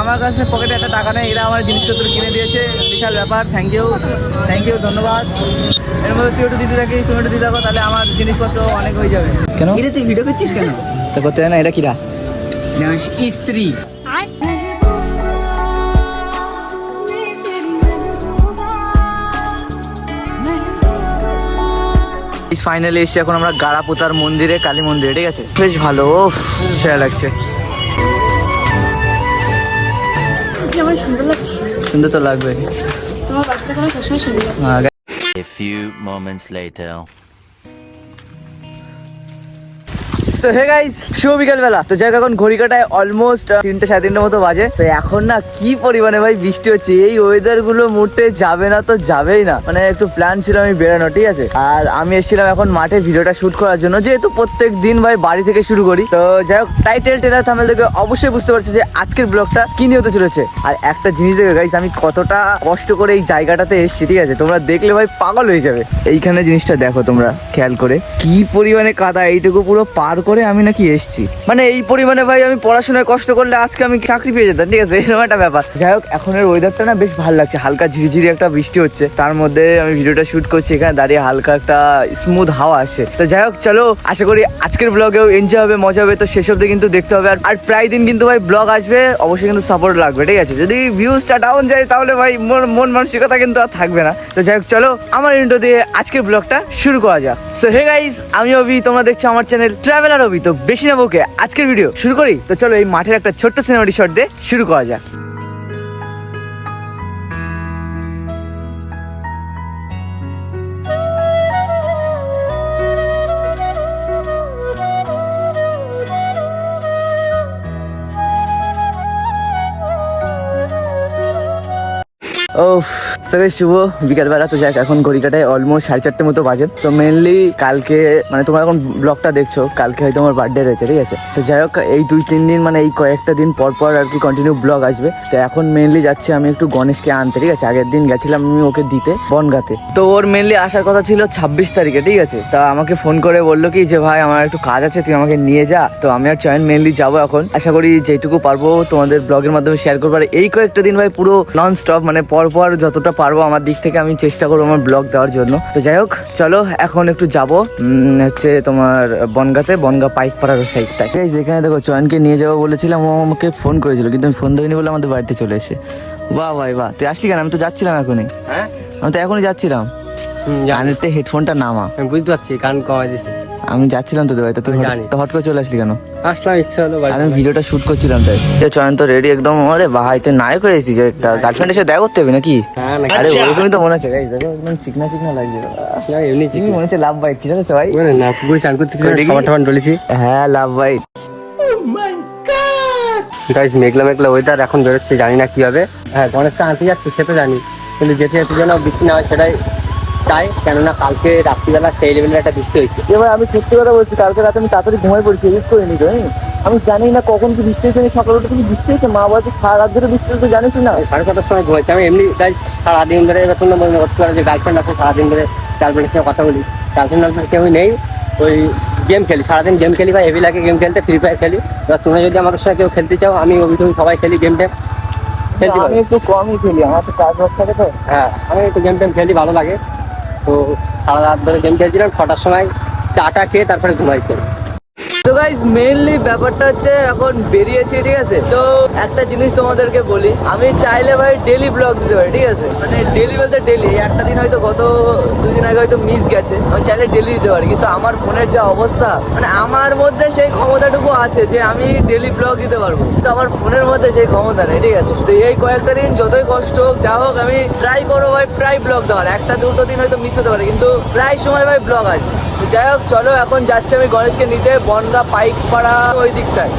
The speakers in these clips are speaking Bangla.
আমার কাছে পকেটে একটা টাকা নেই এরা আমার জিনিসপত্র কিনে দিয়েছে বিশাল ব্যাপার থ্যাংক ইউ থ্যাংক ইউ ধন্যবাদ। এর মধ্যে তুই একটু দিতে থাকিস তুমি একটু দিতে থাকো তাহলে আমার জিনিসপত্র অনেক হয়ে যাবে। কেন? এটা তুই ভিডিও করছিস কেন? তো করতে না এটা কিরা? স্ত্রী। ফাইনালি এসছি এখন আমরা গাড়াপোতার মন্দিরে কালী মন্দিরে ঠিক আছে? বেশ ভালো সেরা লাগছে। কি আমার সুন্দর লাগছে? সুন্দর তো লাগবে তোমার পাশে কোনো সবসময় সুন্দর A few moments later. So hey guys শুভ বিকাল বেলা তো যাই এখন ঘড়ি কাটায় অলমোস্ট তিনটে সাড়ে তিনটে মতো বাজে। তো এখন না কি পরিমাণে ভাই বৃষ্টি হচ্ছে, এই ওয়েদারগুলো মুহূর্তে যাবে না তো যাবেই না। মানে একটু প্ল্যান ছিল আমি বেরোনো ঠিক আছে? আর আমি এসেছিলাম এখন মাঠে ভিডিওটা শুট করার জন্য, যেহেতু প্রত্যেক দিন ভাই বাড়ি থেকে শুরু করি। তো যাই হোক টাইটেল টেলার থামেল থেকে অবশ্যই বুঝতে পারছি যে আজকের ব্লগটা কি নিয়ে হতে চলেছে। আর একটা জিনিস দেখবে গাইস আমি কতটা কষ্ট করে এই জায়গাটাতে এসেছি, ঠিক আছে? তোমরা দেখলে ভাই পাগল হয়ে যাবে। এইখানে জিনিসটা দেখো তোমরা, খেয়াল করে। কি পরিমাণে কাদা, এইটুকু পুরো পার করে আমি নাকি এসেছি। মানে এই পরিমাণে ভাই আমি পড়াশোনায় কষ্ট করলে আজকে আমি চাকরি পেয়ে যেতাম, ঠিক আছে? এরকম একটা ব্যাপার। যাই হোক, এখনের ওয়েদারটা না বেশ ভালো লাগছে। হালকা ঝিরিঝিরি একটা বৃষ্টি হচ্ছে। তার মধ্যে আমি ভিডিওটা শুট করছি, এখানে দাঁড়িয়ে হালকা একটা স্মুথ হাওয়া আসে তো যাই হোক, চলো, আশা করি আজকের ব্লগেও এনজয় হবে, মজা হবে। তো শেষ অব্দি কিন্তু দেখতে হবে। আর- প্রায় দিন কিন্তু ভাই ব্লগ আসবে, অবশ্যই কিন্তু সাপোর্ট লাগবে, ঠিক আছে? যদি ভিউজটা ডাউন যায়, তাহলে ভাই মন- মন মানসিকতা কিন্তু আর থাকবে না। তো যাই হোক, চলো, আমার ইন্টো দিয়ে আজকের ব্লগটা শুরু করা যাক। সো হে গাইস আমি অভি, তোমরা দেখছ আমার চ্যানেল ট্রাভেলার অভি তো বেশি নেব ওকে আজকের ভিডিও শুরু করি? তো চলো এই মাঠের একটা ছোট্ট সিনেমাটি শট দিয়ে শুরু করা যাক। ও সবাই শুভ। বিকালবেলা তো যাক, এখন ঘড়িঘাটায় অলমোস্ট সাড়ে চারটে মতো বাজে। তো মেনলি কালকে মানে তোমরা এখন ব্লগটা দেখছ, কালকে হয়তো আমার বার্থডে রয়েছে, ঠিক আছে? তো যাই হোক, এই দুই তিন দিন মানে এই কয়েকটা দিন পর পর আর কি কন্টিনিউ ব্লগ আসবে। তো এখন মেনলি যাচ্ছি আমি একটু গণেশকে আনতে, ঠিক আছে? আগের দিন গেছিলাম আমি ওকে দিতে, বনগাতে। তো ওর মেনলি আসার কথা ছিল ছাব্বিশ তারিখে, ঠিক আছে? তা আমাকে ফোন করে বলল কি যে, ভাই, আমার একটু কাজ আছে, তুই আমাকে নিয়ে যা। তো আমি আর চয়ন মেনলি যাব এখন। আশা করি যেটুকু পারব তোমাদের ব্লগের মাধ্যমে শেয়ার করব। আর এই কয়েকটা দিন ভাই পুরো নন স্টপ মানে পর পর যতটা পারব আমার দিক থেকে আমি চেষ্টা করব আমার ব্লগ দেওয়ার জন্য। তো যাই হোক চলো এখন একটু যাব। হচ্ছে তোমার বনগাতে বনগা পাইক পাড়ার সাইডটা যেখানে দেখো চয়নকে নিয়ে যাব বলেছিলাম ও আমাকে ফোন করেছিল কিন্তু আমি ফোন ধরিনি বলে আমাদের বাড়িতে চলে এসে। বাহ ভাই বাহ। তুই আসলি কেন? আমি তো যাচ্ছিলাম এখনই। হ্যাঁ? আমি তো এখনই যাচ্ছিলাম। জানি। হেডফোনটা নামা। আমি বুঝতে পারছি গান কমা দিয়েছে। আমি যাচ্ছিলাম তোদের বাড়িতে তুই জানি। তো হট করে চলে আসলি কেন? আসলাম ইচ্ছা হলো বাড়ি আর আমি ভিডিওটা শুট করছিলাম তাই। এ চয়ন তো রেডি একদম? আরে ভাই তুই নায়ক হয়ে এসেছিস গার্লফ্রেন্ড এসে দেখা করতে হবে নাকি? হ্যাঁ না আরে ওরকমই তো মনে হচ্ছে গাইস দেখো একদম চিকনা চিকনা লাগছে। এমনি চিকন। মনে হচ্ছে লাভ বাইক ঠিক আছে ভাই? মানে না পুকুরে চান করতে তো দেখি। সাবান ডলেছি হ্যাঁ লাভ বাইক গাইস মেঘলা মেঘলা ওয়েদার এখন বেরোচ্ছে জানি না কি হবে হ্যাঁ গণেশটা আনতে যাচ্ছি সে তো জানি। কিন্তু যেতে যেতে যেন বৃষ্টি না হয় সেটাই চাই কেননা কালকে রাত্রিবেলা সেই লেভেলের একটা বৃষ্টি হয়েছে। এবার আমি সত্যি কথা বলছি কালকে রাতে আমি তাড়াতাড়ি ঘুমাই পড়েছি এডিট করে নি আমি জানি না কখন কি বৃষ্টি হয়েছে সকালে উঠে তুমি বৃষ্টি হয়েছে মা বলছে সারা রাত ধরে বৃষ্টি হয়েছে জানিস না? সাড়ে ছটার সময় ঘুমাইছি আমি এমনি গাইস সারাদিন ধরে এবার তোমরা মনে করতে পারো যে গার্লফ্রেন্ড আছে সারাদিন ধরে গার্লফ্রেন্ডের সঙ্গে কথা বলি। গার্লফ্রেন্ড গার্লফ্রেন্ড কেউই নেই ওই গেম খেলি সারাদিন গেম খেলি বা হেভি লাগে গেম খেলতে ফ্রি ফায়ার খেলি। এবার তুমি যদি আমাদের সঙ্গে কেউ খেলতে চাও আমি অভি টভি সবাই খেলি গেম টেম খেলতে আমি একটু কমই খেলি আমার তো কাজ বাজ থাকে তো। হ্যাঁ আমি একটু গেম টেম খেলি ভালো লাগে। তো সারা রাত ধরে গেম খেলছিলাম ছটার সময় চাটা খেয়ে তারপরে ঘুমাইছি। তো গাইজ মেইনলি ব্যাপারটা হচ্ছে এখন বেরিয়েছি, ঠিক আছে? তো একটা জিনিস তোমাদেরকে বলি, আমি চাইলে ভাই ডেলি ব্লগ দিতে পারি, ঠিক আছে? মানে ডেলি বলতে ডেলি একটা দিন হয়তো গত দুই দিন আগে হয়তো মিস গেছে, আমি চাইলে ডেলি দিতে পারি, কিন্তু আমার ফোনের যে অবস্থা মানে আমার মধ্যে সেই ক্ষমতাটুকু আছে যে আমি ডেলি ব্লগ দিতে পারব, কিন্তু আমার ফোনের মধ্যে সেই ক্ষমতা নেই, ঠিক আছে? তো এই কয়েকটা দিন যতই কষ্ট হোক, যা হোক, আমি ট্রাই করব ভাই, প্রায় ব্লগ দেওয়ার, একটা দুটো দিন হয়তো মিস হতে পারে, কিন্তু প্রায় সময় ভাই ব্লগ আছে যাই হোক চলো এখন যাচ্ছি আমি গণেশকে নিতে বনগা পাইক পাড়া ওই দিকটায়।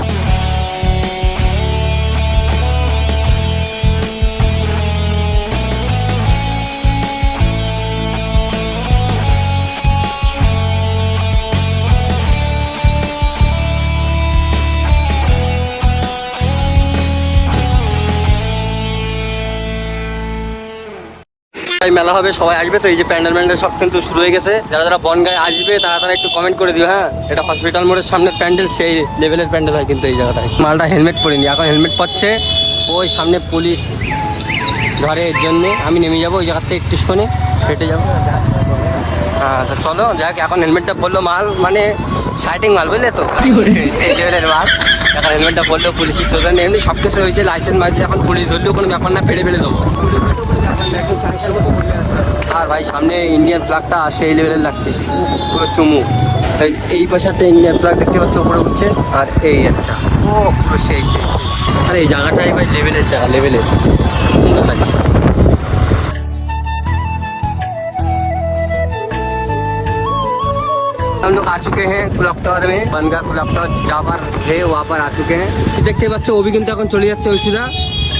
এই মেলা হবে সবাই আসবে। তো এই যে প্যান্ডেল ম্যান্ডেল সব কিন্তু শুরু হয়ে গেছে। যারা যারা বনগায় আসবে তারা তারা একটু কমেন্ট করে দিও হ্যাঁ? এটা হসপিটাল মোড়ের সামনের প্যান্ডেল সেই লেভেলের প্যান্ডেল হয় কিন্তু এই জায়গাটায় মালটা হেলমেট পরিনি এখন হেলমেট পরছে। ওই সামনে পুলিশ ধরে এর জন্যে। আমি নেমে যাব ওই জায়গার থেকে একটু শোনে হেঁটে যাব। হ্যাঁ তো চলো যাক এখন হেলমেটটা পরলো মাল মানে সাইটিং মাল বুঝলে তো? এই লেভেলের মাল। এখন হেলমেটটা পরলো পুলিশের চোদন এমনি সব কিছু হয়েছে লাইসেন্স মারছে এখন পুলিশ ধরলেও কোনো ব্যাপার না ফেড়ে ফেলে দেবো। আর ভাই সামনে ইন্ডিয়ান ফ্ল্যাগটা সেই লেভেলের লাগছে উফ, পুরো চুমু এই এই পাশে একটা ইন্ডিয়ান ফ্ল্যাগ দেখতে পাচ্ছ উপরে উঠছে আর এই একটা ও পুরো সেই সেই সেই আর এই জায়গাটাই ভাই লেভেলের জায়গা লেভেলের সুন্দর লাগে हम लोग आ चुके हैं क्लॉक टावर में बनगा क्लॉक टावर जहाँ पर है वहाँ पर आ चुके हैं দেখতে পাচ্ছ ওবি কিন্তু এখন চলে যাচ্ছে ঐশুদা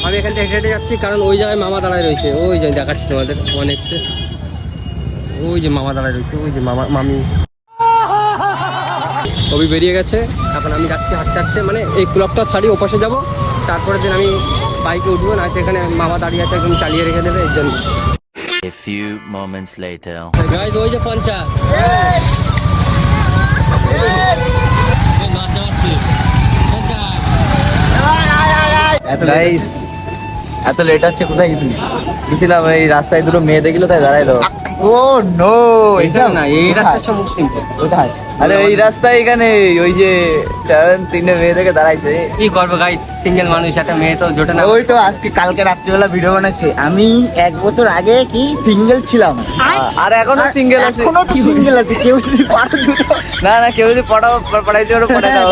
আমি এখান থেকে হেঁটে যাচ্ছি কারণ ওই জায়গায় মামা দাঁড়ায় রয়েছে। ওই যে দেখাচ্ছি তোমাদের অনেক ওই যে মামা দাঁড়ায় রয়েছে ওই যে মামা মামি। ওবি বেরিয়ে গেছে। এখন আমি যাচ্ছি হাঁটতে হাঁটতে মানে এই ক্লবটা ছাড়িয়ে ওপাশে যাব। তারপরে দিন আমি বাইকে উঠবো না এখানে মামা দাঁড়িয়ে আছে একদম চালিয়ে রেখে দেবে এর জন্য। A few moments later. Guys ওই যে পঞ্চা গাইস এত লেট হচ্ছে কোথায় গেছিলি? গেছিলাম এই রাস্তায় দুটো মেয়ে দেখল তাই দাঁড়াইলো ও নো এটা না এই রাস্তা সব মুসলিম কোথায়? আরে এই রাস্তায় এখানে ওই যে চার তিনটে মেয়ে দেখে দাঁড়াইছে। কি করব গাইজ সিঙ্গেল মানুষ একটা মেয়ে তো জোটে না। ওই তো আজকে কালকে রাত্রিবেলা ভিডিও বানাচ্ছে। আমি এক বছর আগে কি সিঙ্গেল ছিলাম। আর এখনও সিঙ্গেল আছে। এখনও তো সিঙ্গেল আছে কেউ যদি পারো জুটো। না না কেউ যদি পড়াও পড়াইতে পারো পড়াই দাও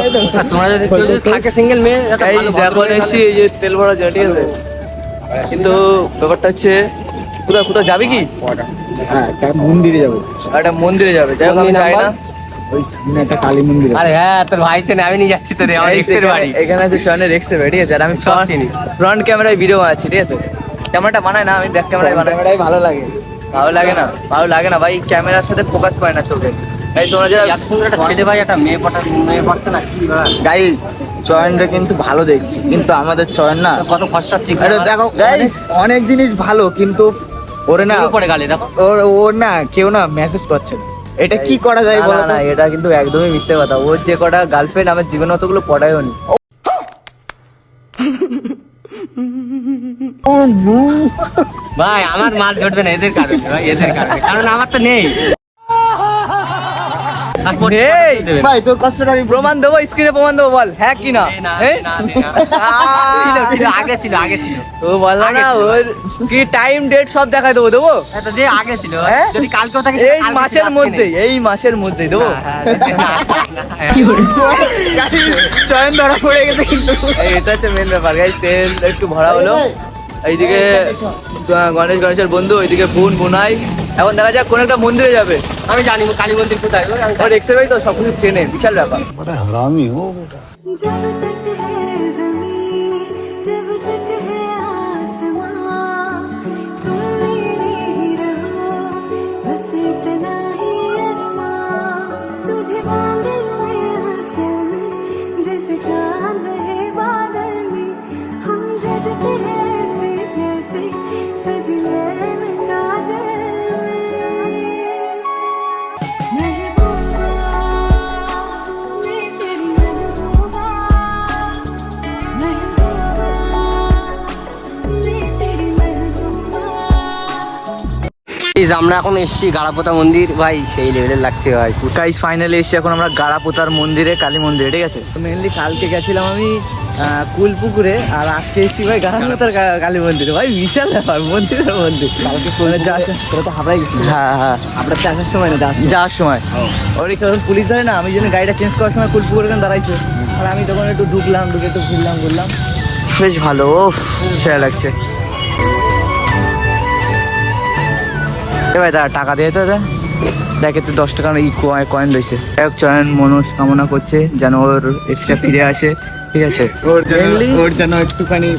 তোমরা যদি কেউ যদি থাকে সিঙ্গেল মেয়ে এই মেয়ে এসছি এই যে তেল ভরা আছে। কিন্তু ব্যাপারটা হচ্ছে কোথাও কোথাও যাবি কি? হ্যাঁ একটা মন্দিরে যাব। একটা মন্দিরে যাবে যাই হোক আমি যাই না। হ্যাঁ। ফ্রন্ট ক্যামেরায় ভিডিও ঠিক আছে? ক্যামেরাটা বানায় না আমি ব্যাক ক্যামেরায় বানাই ভালো লাগে। ভালো লাগে না ভালো লাগে না। ভাই ক্যামেরার সাথে ফোকাস পায় না চোখে। এই তোমরা যারা একটা ছেলে ভাই একটা মেয়ে পটা মেয়ে পড়ছে না কি চয়নটা কিন্তু ভালো দেখি কিন্তু আমাদের চয়ন না কত খরচা ঠিক আরে দেখো অনেক অনেক জিনিস ভালো কিন্তু ওরে না পড়ে গালে দেখো। ওর ওর না কেউ না মেসেজ করছে এটা কি করা যায় বলো না, এটা কিন্তু একদমই মিথ্যে কথা। ওর যে কটা গার্লফ্রেন্ড আমার জীবনে অতগুলো পড়ায়ও নি। ও। ভাই আমার মাল জুটবে না এদের কারণে ভাই এদের কারণে। কারণ আমার তো নেই। ভাই তোর কষ্টটা আমি প্রমাণ দেবো স্ক্রিনে প্রমাণ দেবো বল হ্যাঁ কি না আগে ছিল আগে ছিল ও ওর কি টাইম ডেট সব দেখাই দেবো দেবো হ্যাঁ, যে আগে ছিল হ্যাঁ? যদি কালকেও থাকে এই মাসের মধ্যেই এই মাসের মধ্যেই দেবো হ্যাঁ, চয়ন ধরা পড়ে গেছে কিন্তু এটা হচ্ছে মেন ব্যাপার গাই তেল একটু ভরা হলো এইদিকে গণেশ গণেশের বন্ধু ওইদিকে বোন বোনাই এখন দেখা যাক কোন একটা মন্দিরে যাবে। আমি জানি কালী মন্দির কোথায়? আমার ভাই তো সব কিছু চেনে বিশাল ব্যাপার। হারামি আমরা এখন এসেছি গাড়াপোতা মন্দির। ভাই সেই লেভেলের লাগছে ভাই। গাইস ফাইনালি এসেছি এখন আমরা গাড়াপোতার মন্দিরে কালী মন্দিরে ঠিক আছে? মেনলি কালকে গেছিলাম আমি কুলপুকুরে আর আজকে এসেছি ভাই গাড়াপোতার কালী মন্দিরে। ভাই বিশাল ব্যাপার মন্দিরের মন্দির। কালকে তোরা তো হাবড়াই গেছিলি। হ্যাঁ হ্যাঁ। আমরা তো আসার সময় না যাওয়ার সময়। ওর কারণ পুলিশ ধরে না আমি জন্য গাড়িটা চেঞ্জ করার সময় কুলপুকুর ওখানে দাঁড়াইছে। আর আমি তখন একটু ঢুকলাম ঢুকে একটু ঘুরলাম ঘুরলাম। বেশ ভালো সেরা লাগছে। ভাই দাঁড়া টাকা দিয়ে তো। দেখ একটু দশ টাকার ই কয়েন রয়েছে। এক চয়ন মনস্কামনা করছে যেন ওর এক্সট্রা ফিরে আসে। ঠিক আছে? ওর জন্য ওর জন্য একটুখানি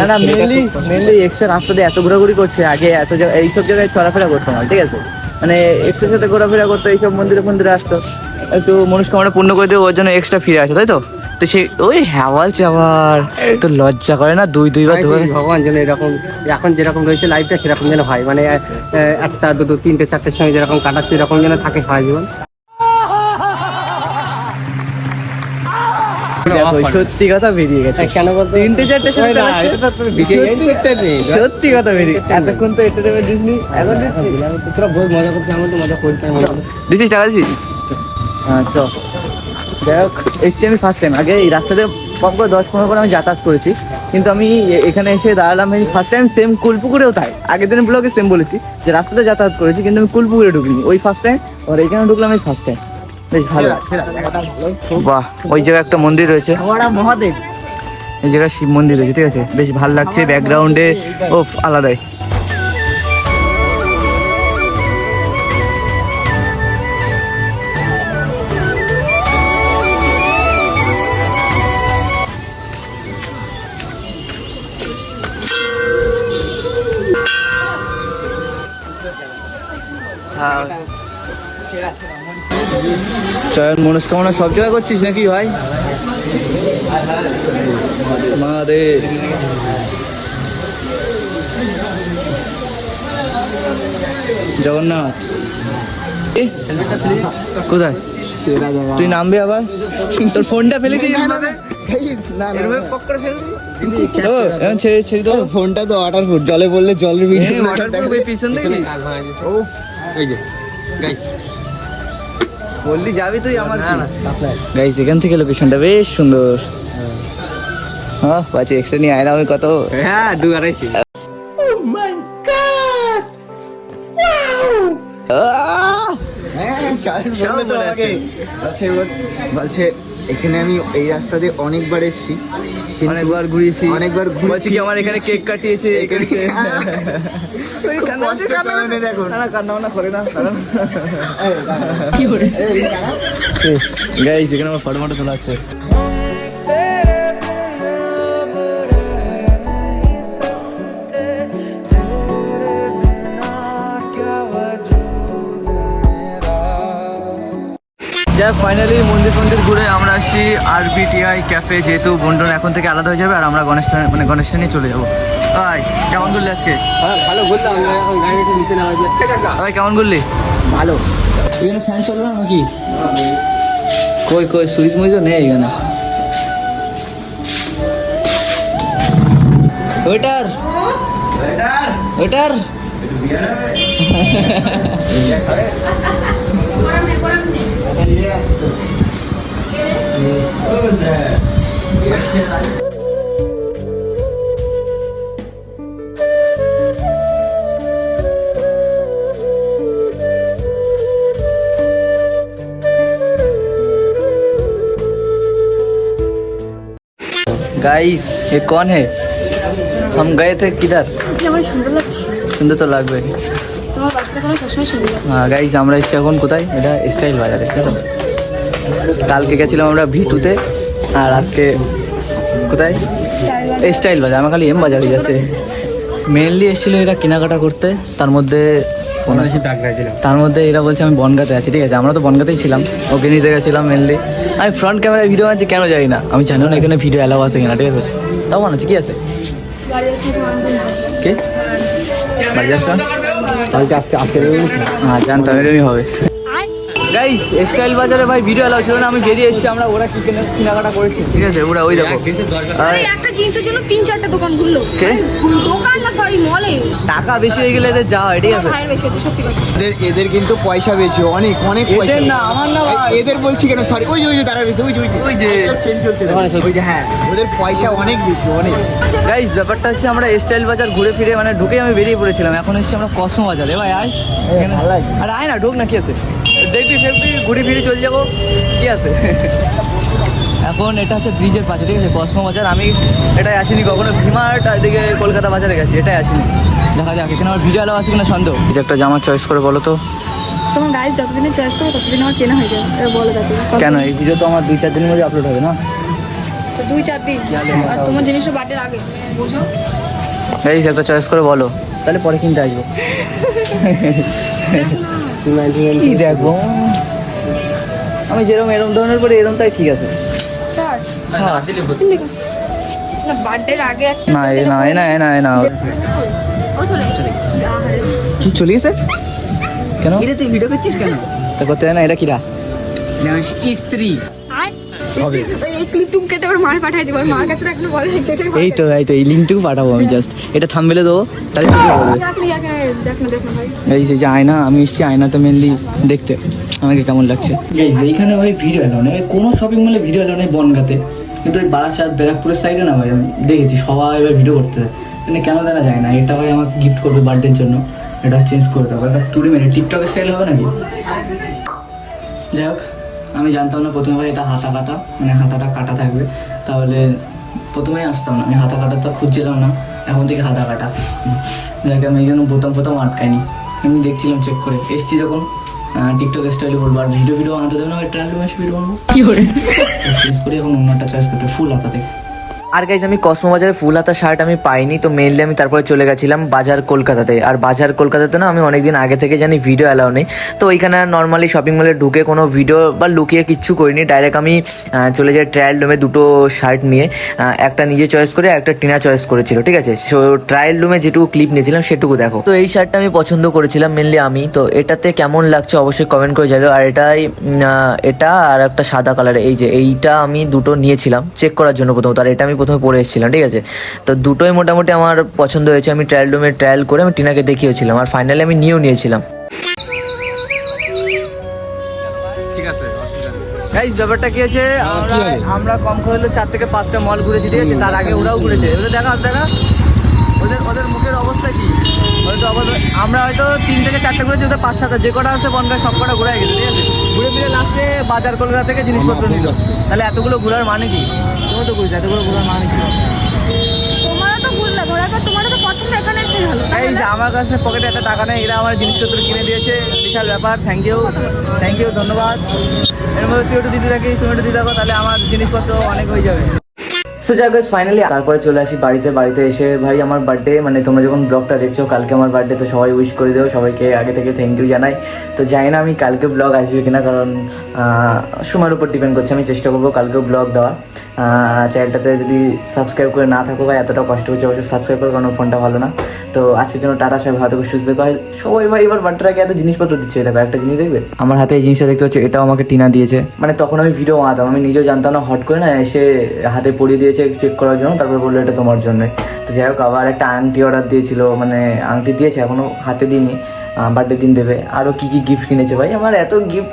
না না মেনলি মেনলি এক্সের রাস্তা দিয়ে এত ঘোরাঘুরি করছে। আগে এত এইসব জায়গায় চলাফেরা করতো না ঠিক আছে? মানে এক্সের সাথে ঘোরাফেরা করতো এইসব মন্দিরে মন্দিরে আসতো। একটু মনস্কামনা পূর্ণ করে দিয়ে ওর জন্য এক্সট্রা ফিরে আসে তাই তো? তো সেই ওই হ্যাওয়াল চাবার তো লজ্জা করে না? দুই দুইবার ধরে ভগবান যেন এরকম এখন যেরকম রয়েছে লাইফটা সেরকম যেন হয়। মানে একটা দুটো তিনটে চারটের সঙ্গে যেরকম কাটাচ্ছে এরকম যেন থাকে সারা জীবন। সত্যি কথা বেরিয়ে গেছে। কেন বলতে তিনটে চারটে সত্যি কথা বেরিয়ে এতক্ষণ তো এন্টারটেনমেন্ট দিসনি এখন দিচ্ছি। তোরা বহুত মজা করতে আমার তো মজা করতে দিছিস টাকা দিছিস? হ্যাঁ চ। যাই হোক এসছি আমি ফার্স্ট টাইম আগে এই রাস্তাতে কম করে দশ পনেরো করে আমি যাতায়াত করেছি কিন্তু আমি এখানে এসে দাঁড়ালাম এই ফার্স্ট টাইম সেম কুলপুকুরেও তাই। আগের দিনের ব্লগে সেম বলেছি যে রাস্তাতে যাতায়াত করেছি কিন্তু আমি কুলপুকুরে ঢুকিনি। ওই ফার্স্ট টাইম আর এখানে ঢুকলাম এই ফার্স্ট টাইম বেশ ভালো। বাহ ওই জায়গায় একটা মন্দির রয়েছে। মহাদেব। এই জায়গায় শিব মন্দির রয়েছে ঠিক আছে? বেশ ভালো লাগছে ব্যাকগ্রাউন্ডে ও আলাদাই। চয়ন মনস্কামনা সব জায়গায় করছিস নাকি ভাই? মা রে জগন্নাথ কোথায়? তুই নামবি আবার? তোর ফোনটা ফেলে। ও, ছেড়ে ছেড়ে দাও ফোনটা তো ওয়াটার ফুট জলে বললে জলের ভিডিও ওয়াটারপ্রুফ পিছন এই যে গাইস বললি যাবি তুই আমার গাইস এখান থেকে লোকেশনটা বেশ সুন্দর। হ্যাঁ বাচ্চা এক্সট্রা নিয়ে আয়না আমি কত? হ্যাঁ দু আড়াইছি হ্যাঁ, সব বলে আছে। বলছে এখানে আমি এই রাস্তা দিয়ে অনেকবার এসেছি। অনেকবার ঘুরিয়েছি অনেকবার ঘুরেছি। কি আমার এখানে কেক কাটিয়েছে এখানে কান্না না, করে না গাইস এখানে আমার ফটো ফটো তোলা হচ্ছে যাক ফাইনালি মন্দির ফন্দির ঘুরে আমরা আসি আরবিটিআই ক্যাফে যেহেতু বন্টন এখন থেকে আলাদা হয়ে যাবে আর আমরা গণেশ মানে গণেশ নিয়ে চলে যাব। ভাই কেমন করলি আজকে? হ্যাঁ ভালো দিলাম। ভাই কেমন করলি ভালো। এখানে ফ্যান চলবে না নাকি? কই কই সুইচ মুইচও নেই এখানে। ওয়েটার। ওয়েটার। गाइस ये कौन है? हम गए थे किधर? सुंदर तो लागू হ্যাঁ গাইস আমরা এসেছি এখন কোথায়? এটা স্টাইল বাজারে ঠিক আছে? কালকে গেছিলাম আমরা ভিটুতে আর আজকে কোথায়? স্টাইল বাজার। আমার খালি এম বাজার হয়ে যাচ্ছে। মেনলি এসেছিল এরা কেনাকাটা করতে তার মধ্যে তার মধ্যে এরা বলছে আমি বনগাতে আছি ঠিক আছে? আমরা তো বনগাতেই ছিলাম ওকে নিতে গেছিলাম মেনলি আমি ফ্রন্ট ক্যামেরায় ভিডিও আনছি কেন জানি না। আমি জানি না এখানে ভিডিও অ্যালাউ আছে কিনা ঠিক আছে? তাও মনে আছে? কি আছে। কে? বাড়ি আসলাম কালকে আজকে আজকে হ্যাঁ জানতাম এরকমই হবে। গাইস স্টাইল বাজারে ভাই ভিডিও এলাও ছিল না আমি বেরিয়ে এসেছি আমরা ওরা কি কেনা কেনাকাটা করেছি ঠিক আছে? ওরা ওই দেখো। একটা জিনিসের জন্য তিন চারটা দোকান ঘুরলো। কে? দোকান সরি মলে টাকা বেশি হয়ে গেলে এদের যা হয় ঠিক আছে? ভাইয়ের বেশি হচ্ছে সত্যি কথা। এদের এদের কিন্তু পয়সা বেশি অনেক অনেক পয়সা। এদের না, আমার না এদের বলছি কেন? সরি ওই ওই যে দাঁড়া বেশি ওই যে ওই যে ওই যে। চেন চলছে ওই যে হ্যাঁ ওদের পয়সা অনেক বেশি অনেক। গাইস ব্যাপারটা হচ্ছে আমরা স্টাইল বাজার ঘুরে ফিরে মানে ঢুকে আমি বেরিয়ে পড়েছিলাম। এখন এসেছি আমরা কসমো বাজারে। ভাই আয়। আরে আয় না ঢুক না কি আছে? দেখবি ফেলবি ঘুরে ফিরে চলে যাব। কি আছে? এখন এটা হচ্ছে ব্রিজের পাশে ঠিক আছে? কসমো বাজার। আমি এটাই আসিনি কখনো। ভিমার্ট আর এদিকে কলকাতা বাজারে গেছি এটাই আসিনি। দেখা যাক এখানে আমার ভিডিও আলো আছে কিনা সন্দেহ। কিছু একটা জামা চয়েস করে বলো তো। তোমার গায়ে যতদিনে চয়েস করো ততদিন আমার কেনা হয়ে যাবে। বলো তাকে কেন? এই ভিডিও তো আমার দুই চার দিনের মধ্যে আপলোড হবে না? তো দুই চার দিন। আর তোমার জিনিসটা আগে। বোঝো? গাইস একটা চয়েস করে বলো। তাহলে পরে কিনতে আসব। দেখব? আমি যেরকম এরম ধরনের পরে এরম তাই ঠিক আছে। না এ না এ না এ না এ না। কি চলে গেছে? কেন? তুই ভিডিও করছিস কেন? তা করতে না এটা কিরা? স্ত্রী। এই ক্লিপ টুক কেটে ওর মার পাঠাই দিব ওর মার কাছে তো এখনও বলে নাই, কেটে এই তো এই লিঙ্কটুকু পাঠাবো আমি জাস্ট এটা থামবেলে দেবো তাহলে এই যে যে আয়না আমি এসছি আয়নাতে মেনলি দেখতে। আমাকে কেমন লাগছে? এইখানে ভাই ভিডিও এলো না কোনো শপিং মলে ভিডিও এলো না বনগাতে? কিন্তু ওই বারাসাত, ব্যারাকপুরের সাইডে না ভাই দেখেছি, সবাই এবার ভিডিও করতে। মানে কেন দেওয়া যায় না, এটা ভাই আমাকে গিফট করবে বার্থডের জন্য। এটা চেঞ্জ করে দেবো এটা তুলে মেরে টিকটক স্টাইল হবে নাকি? যাই হোক, আমি জানতাম না প্রথমে ভাই এটা হাতা কাটা মানে হাতাটা কাটা থাকবে। তাহলে প্রথমেই আসতাম না, আমি হাতা কাটা তো খুঁজছিলাম না, এখন থেকে হাতা কাটা। যাই হোক, আমি এই জন্য বোতাম ফোতাম আটকাইনি। আমি দেখছিলাম চেক করে, এসছি যখন। টিকটক স্টাইলে বলব। আর ভিডিও ভিডিও আনতে দেবে না ওই রুমে ভিডিও বানাবো কি করে? চেঞ্জ করে এখন অন্যটা চয়েস করতে ফুল হাতা থেকে আর গাইজ আমি কসমো বাজারে ফুল হাতা শার্ট আমি পাইনি, তো মেনলি আমি তারপরে চলে গেছিলাম বাজার কলকাতাতে। আর বাজার কলকাতাতে না, আমি অনেকদিন আগে থেকে জানি ভিডিও অ্যালাউ নেই। তো ওইখানে নর্মালি শপিং মলে ঢুকে কোনো ভিডিও বা লুকিয়ে কিচ্ছু করিনি। ডাইরেক্ট আমি চলে যাই ট্রায়াল রুমে দুটো শার্ট নিয়ে। একটা নিজে চয়েস করে একটা টিনা চয়েস করেছিল, ঠিক আছে? সো ট্রায়াল রুমে যেটুকু ক্লিপ নিয়েছিলাম, সেটুকু দেখো। তো এই শার্টটা আমি পছন্দ করেছিলাম মেনলি আমি। তো এটাতে কেমন লাগছে অবশ্যই কমেন্ট করে জানাও। আর এটাই এটা আর একটা সাদা কালারের এই যে, এইটা আমি দুটো নিয়েছিলাম চেক করার জন্য প্রথমত। আর এটা আমি প্রথমে পড়ে এসেছিলাম ঠিক আছে? তো দুটোই মোটামুটি আমার পছন্দ হয়েছে। আমি ট্রায়াল রুমে ট্রায়াল করে আমি টিনাকে দেখিয়েছিলাম আর ফাইনালি আমি নিয়েও নিয়েছিলাম। গাইজ ব্যাপারটা কি আছে আমরা আমরা কম করে হলে চার থেকে পাঁচটা মল ঘুরেছি ঠিক আছে? তার আগে ওরাও ঘুরেছে। ওদের দেখা দেখা। ওদের ওদের মুখের অবস্থা কি? হয়তো আমরা হয়তো তিন থেকে চারটে ঘুরেছি ওদের পাঁচ সাতটা যে কটা আছে বনগাঁ সব কটা ঘুরে গেছে ঠিক আছে? ঘুরে ফিরে লাস্টে বাজার কলকাতা থেকে জিনিসপত্র নিল তাহলে এতগুলো ঘোরার মানে কি? তুমি তো ঘুরেছো এতগুলো ঘোরার মানে কি? এই যে আমার কাছে পকেটে একটা টাকা নেই এরা আমার জিনিসপত্র কিনে দিয়েছে বিশাল ব্যাপার থ্যাংক ইউ থ্যাংক ইউ ধন্যবাদ। এর মধ্যে তুই একটু দিতে থাকিস তুমি একটু দিতে থাকো তাহলে আমার জিনিসপত্র অনেক হয়ে যাবে। সো যাই হোক ফাইনালি তারপরে চলে আসি বাড়িতে। বাড়িতে এসে ভাই আমার বার্থডে মানে তোমরা যখন ব্লগটা দেখছ, কালকে আমার বার্থডে তো সবাই উইশ করে দেবো সবাইকে আগে থেকে থ্যাংক ইউ জানাই। তো জানি না আমি কালকে ব্লগ আসবে কিনা, কারণ সময়ের উপর ডিপেন্ড করছে, আমি চেষ্টা করব কালকেও ব্লগ দেওয়ার। চ্যানেলটাতে যদি সাবস্ক্রাইব করে না থাকো ভাই, এতটা কষ্ট হচ্ছে অবশ্যই সাবস্ক্রাইব করো কারণ ফোনটা ভালো না। তো আজকের জন্য টাটা, সবাই ভালো থেকে, সুস্থ থাকো। সবাই ভাই, এবার বার্থডেটাকে এত জিনিসপত্র দিচ্ছে দেখো একটা জিনিস দেখবে? আমার হাতে এই জিনিসটা দেখতে হচ্ছে এটাও আমাকে টিনা দিয়েছে। মানে তখন আমি ভিডিও বানাতাম, আমি নিজেও জানতাম না, হট করে না এসে হাতে পরিয়ে দিয়েছে চেক করার জন্য, তারপর বলল এটা তোমার জন্য। তো যাই হোক, আবার একটা আংটি অর্ডার দিয়েছিল মানে আংটি দিয়েছে, এখনও হাতে দিইনি বার্থডে দিন দেবে। আরও কি কি গিফট কিনেছে ভাই, আমার এত গিফট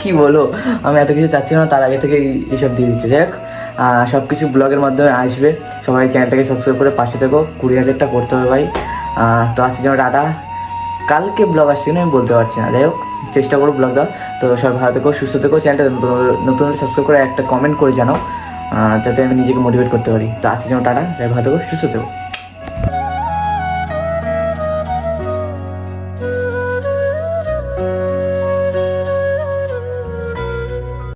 কি বলো? আমি এত কিছু চাচ্ছি না, তার আগে থেকে এইসব দিয়ে দিচ্ছে। যাই হোক সব কিছু ব্লগের মাধ্যমে আসবে। সবাই চ্যানেলটাকে সাবস্ক্রাইব করে পাশে থেকো। কুড়ি হাজারটা করতে হবে ভাই। তো আজকে যেমন টাটা। কালকে ব্লগ আসছে কিনা আমি বলতে পারছি না। যাই হোক, চেষ্টা করো ব্লগ দাও তো সবাই ভালো থেকো, সুস্থ থেকো। চ্যানেলটা নতুন সাবস্ক্রাইব করে একটা কমেন্ট করে জানাও যাতে আমি নিজেকে মোটিভেট করতে পারি। তো আজকে যেমন টাটা। ভালো থেকো, সুস্থ থেকো।